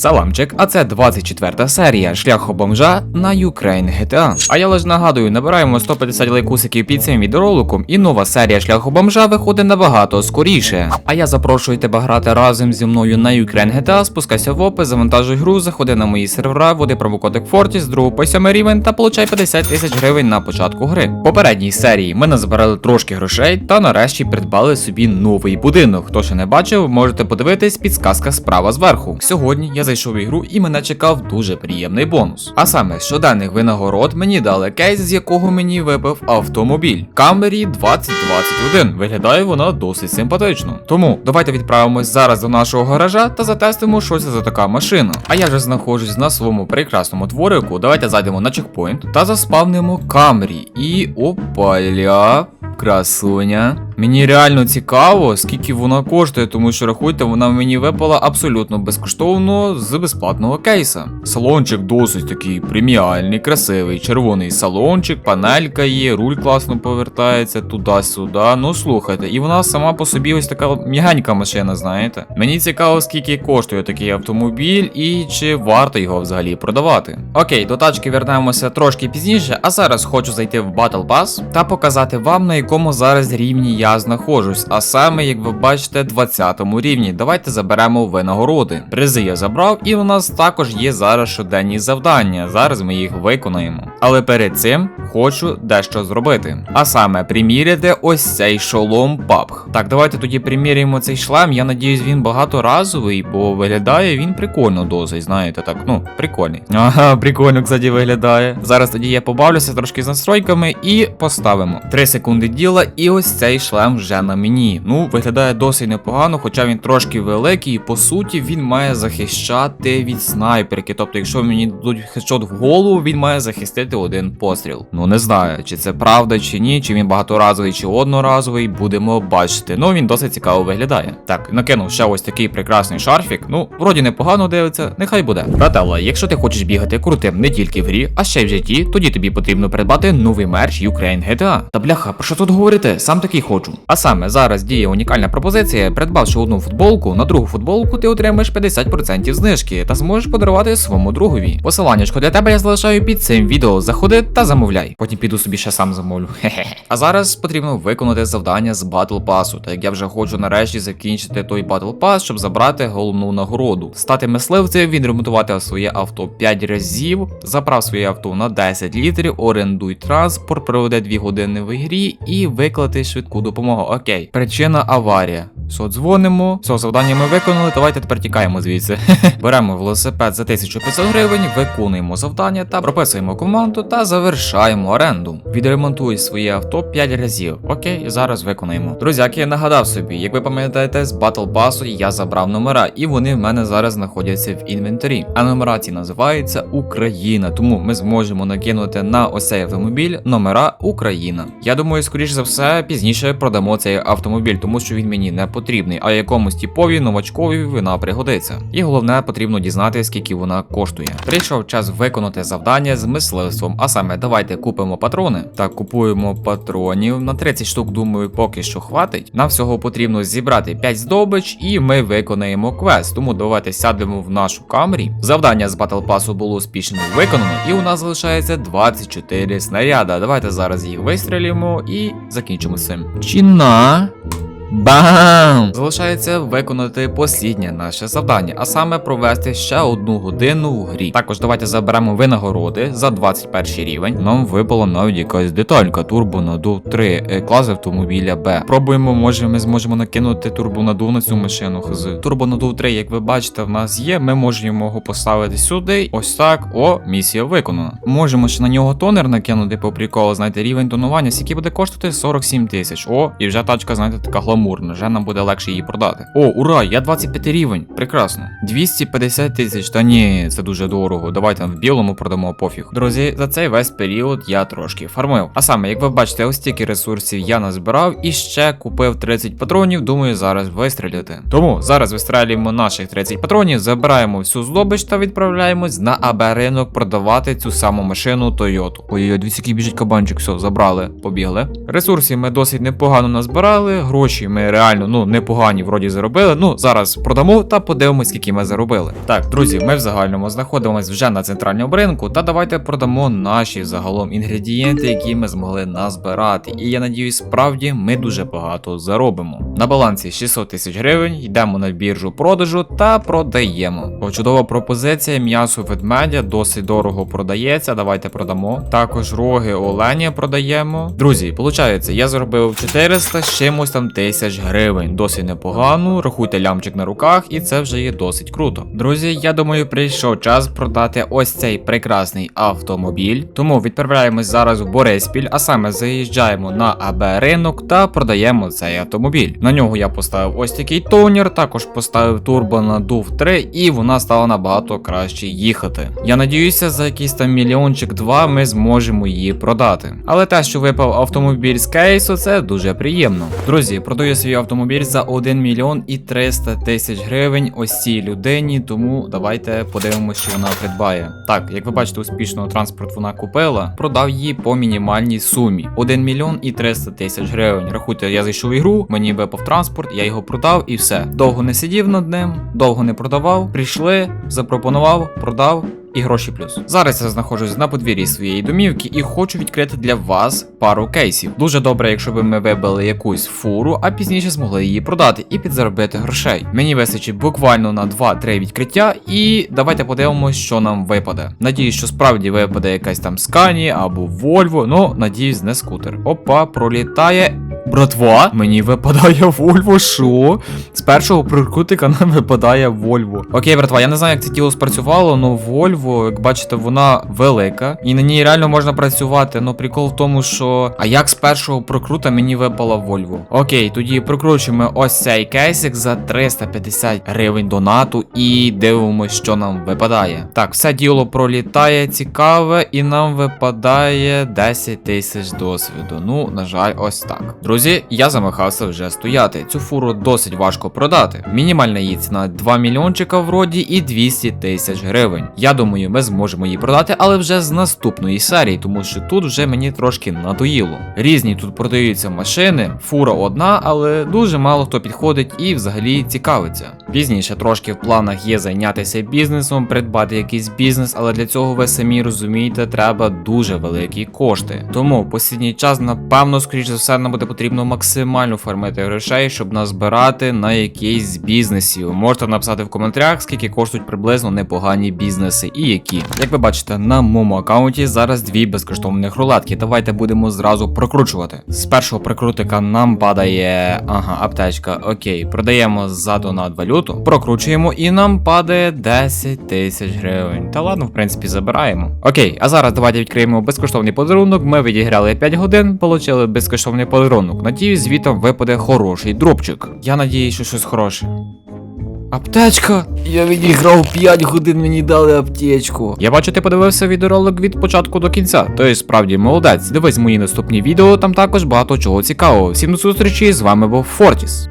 Саламчик, а це 24 серія шляху бомжа на Ukraine GTA. А я лише нагадую, набираємо 150 лайкусиків під цим відеороликом, і нова серія шляху бомжа виходить набагато скоріше. А я запрошую тебе грати разом зі мною на Ukraine GTA, спускайся в опис, завантажуй гру, заходи на мої сервера, вводи промокодик Fortis, з 2 по 7 рівень та получай 50 тисяч гривень на початку гри. В попередній серії ми назбирали трошки грошей та нарешті придбали собі новий будинок. Хто ще не бачив, можете подивитись підсказка справа зверху. Сьогодні я зайшов в ігру і мене чекав дуже приємний бонус. А саме з щоденних винагород мені дали кейс, з якого мені випав автомобіль. Camry 2021. Виглядає вона досить симпатично. Тому давайте відправимось зараз до нашого гаража та затестимо, що це за така машина. А я вже знаходжусь на своєму прекрасному дворику. Давайте зайдемо на чекпоінт та заспавнимо Camry. І опаля. Красуня. Мені реально цікаво, скільки вона коштує, тому що рахуйте, вона мені випала абсолютно безкоштовно з безплатного кейса. Салончик досить такий преміальний, красивий, червоний салончик, панелька є, руль класно повертається туди-сюди. Ну слухайте, і вона сама по собі ось така м'ягенька машина, знаєте. Мені цікаво, скільки коштує такий автомобіль і чи варто його взагалі продавати. Окей, до тачки вернемося трошки пізніше, а зараз хочу зайти в Battle Pass та показати вам, на якому зараз рівні я знаходжусь. А саме, як ви бачите, 20 рівні. Давайте заберемо винагороди. Призи я забрав, і у нас також є зараз щоденні завдання. Зараз ми їх виконаємо. Але перед цим хочу дещо зробити. А саме приміряти ось цей шолом папх. Так, давайте тоді приміряємо цей шлем. Я надіюсь, він багаторазовий, бо виглядає він прикольно досить, знаєте, так, ну, прикольний. Ага, прикольно, кстати, виглядає. Зараз тоді я побавлюся трошки з настройками і поставимо. 3 секунди діла, і ось цей шлем вже на мені. Ну, виглядає досить непогано, хоча він трошки великий, і по суті він має захищати від снайперки. Тобто, якщо мені дадуть хедшот в голову, він має захистити один постріл. Ну не знаю, чи це правда, чи ні, чи він багаторазовий, чи одноразовий, будемо бачити. Ну він досить цікаво виглядає. Так, накинув ще ось такий прекрасний шарфік. Ну, вроді непогано дивиться, нехай буде. Брателла, якщо ти хочеш бігати крутим не тільки в грі, а ще й в житті, тоді тобі потрібно придбати новий мерч Ukraine GTA. Та бляха, про що тут говорити? Сам такий хочу. А саме зараз діє унікальна пропозиція. Придбавши одну футболку, на другу футболку ти отримаєш 50% знижки та зможеш подарувати своєму другові. Посиланнячко для тебе я залишаю під цим відео. Заходи та замовляй. Потім піду собі ще сам замовлю. Хе-хе. А зараз потрібно виконати завдання з Battle Pass, так як я вже хочу нарешті закінчити той Battle Pass, щоб забрати головну нагороду. Стати мисливцем, відремонтувати своє авто 5 разів, заправ своє авто на 10 літрів, орендуй транспорт, проведе 2 години в ігрі і виклати швидку допомогу. Окей. Причина аварія. Все, дзвонимо. Все, завдання ми виконали. Давайте тепер тікаємо звідси. Беремо велосипед за 1500 гривень, виконуємо завдання та прописуємо команду та завершаємо оренду. Відремонтуй своє авто 5 разів. Окей, зараз виконаємо. Друзяки, я нагадав собі, як ви пам'ятаєте, з Battle Pass я забрав номера, і вони в мене зараз знаходяться в інвентарі. А номера ці називаються Україна. Тому ми зможемо накинути на ось цей автомобіль номера Україна. Я думаю, скоріш за все, пізніше продамо цей автомобіль, тому що він мені не потрібний, а якомусь типові новачкові вона пригодиться. І головне, потрібно дізнатися, скільки вона коштує. Прийшов час виконати завдання з мисливством. А саме, давайте купимо патрони. Так, купуємо патронів. На 30 штук, думаю, поки що хватить. Нам всього потрібно зібрати 5 здобич, і ми виконаємо квест. Тому давайте сядемо в нашу камері. Завдання з Battle Pass було успішно виконано, і у нас залишається 24 снаряда. Давайте зараз їх вистрілимо і закінчимо з цим. Чіна. Бам! Залишається виконати посліднє наше завдання, а саме провести ще одну годину в грі. Також давайте заберемо винагороди за 21 рівень. Нам випала навіть якась деталька турбонадув 3 е, клас автомобіля Б. Пробуємо, може ми зможемо накинути турбонадув на цю машину. З турбонадув 3, як ви бачите, в нас є. Ми можемо його поставити сюди. Ось так. О, місія виконана. Можемо ще на нього тонер накинути по приколу. Знаєте, рівень тонування, скільки буде коштувати 47 тисяч. О, і вже тачка, знаєте, така гламурна. Вже нам буде легше її продати. О, ура! Я 25 рівень. Прекрасно. 250 тисяч. Та ні, це дуже дорого. Давайте в білому продамо пофіг. Друзі, за цей весь період я трошки фармив. А саме, як ви бачите, ось стільки ресурсів я назбирав і ще купив 30 патронів. Думаю, зараз вистріляти. Тому зараз вистрілюємо наших 30 патронів, забираємо всю здобич та відправляємось на АБ ринок продавати цю саму машину Toyota. Ой-ой, який біжить кабанчик, все, забрали, побігли. Ресурсів ми досить непогано назбирали, гроші ми реально ну непогані вроді заробили. Ну зараз продамо та подивимось, скільки ми заробили. Так, друзі, ми в загальному знаходимося вже на центральному ринку, та давайте продамо наші загалом інгредієнти, які ми змогли назбирати. І я надіюсь, справді ми дуже багато заробимо. На балансі 600 тисяч гривень, йдемо на біржу продажу та продаємо. О, чудова пропозиція, м'ясо ведмедя досить дорого продається. Давайте продамо. Також роги оленя продаємо. Друзі, виходить, я заробив 400 з чимось там тисяч гривень. Досить непогано. Рахуйте лямчик на руках, і це вже є досить круто. Друзі, я думаю, прийшов час продати ось цей прекрасний автомобіль. Тому відправляємось зараз в Бориспіль, а саме заїжджаємо на АБ ринок та продаємо цей автомобіль. На нього я поставив ось такий тонер, також поставив турбо на DUV 3, і вона стала набагато краще їхати. Я надіюся, за якийсь там мільйончик два ми зможемо її продати. Але те, що випав автомобіль з кейсу, це дуже приємно. Друзі, продаю свій автомобіль за 1 мільйон і 300 тисяч гривень ось цій людині, тому давайте подивимося, що вона придбає. Так, як ви бачите, успішно транспорт вона купила, продав її по мінімальній сумі 1 мільйон і 300 тисяч гривень. Рахуйте, я зайшов в ігру, мені випав транспорт, я його продав і все. Довго не сидів над ним, довго не продавав. Прийшли, запропонував, продав. І гроші плюс. Зараз я знаходжусь на подвір'ї своєї домівки і хочу відкрити для вас пару кейсів. Дуже добре, якщо б ми вибили якусь фуру, а пізніше змогли її продати і підзаробити грошей. Мені вистачить буквально на 2-3 відкриття, і давайте подивимося, що нам випаде. Надіюсь, що справді випаде якась там Скані або Вольво, ну надіюсь, не скутер. Опа, пролітає. Братва, мені випадає Вольво, що? З першого прикутика нам випадає Вольво. Окей, братва, я не знаю, як це тіло спрацювало, але Вольво, як бачите, вона велика. І на ній реально можна працювати. Ну прикол в тому, що. А як з першого прокрута мені випала Вольво? Окей, тоді прокручуємо ось цей кейсик за 350 гривень донату і дивимося, що нам випадає. Так, все діло пролітає цікаве, і нам випадає 10 тисяч досвіду. Ну, на жаль, ось так. Друзі, я замахався вже стояти. Цю фуру досить важко продати. Мінімальна її ціна 2 мільйончика вроді і 200 тисяч гривень. Я думаю, ми зможемо її продати, але вже з наступної серії, тому що тут вже мені трошки надоїло. Різні тут продаються машини, фура одна, але дуже мало хто підходить і взагалі цікавиться. Пізніше трошки в планах є зайнятися бізнесом, придбати якийсь бізнес, але для цього ви самі розумієте, треба дуже великі кошти. Тому в послідній час, напевно, скоріш за все, нам буде потрібно максимально фармити грошей, щоб назбирати на якийсь бізнесів. Можете написати в коментарях, скільки коштують приблизно непогані бізнеси і які. Як ви бачите, на моєму аккаунті зараз дві безкоштовних рулетки. Давайте будемо зразу прокручувати. З першого прикрутика нам падає ага, аптечка. Окей, продаємо за донат валюту, прокручуємо і нам падає 10 тисяч гривень. Та ладно, в принципі, забираємо. Окей, а зараз давайте відкриємо безкоштовний подарунок. Ми відіграли 5 годин, отримали безкоштовний подарунок. Надіюсь, звітом випаде хороший дропчик. Я надіюсь, що щось хороше. Аптечка! Я відіграв 5 годин, мені дали аптечку. Я бачу, ти подивився відеоролик від початку до кінця. Тобто справді молодець. Дивись мої наступні відео, там також багато чого цікавого. Всім до зустрічі, з вами був Фортіс.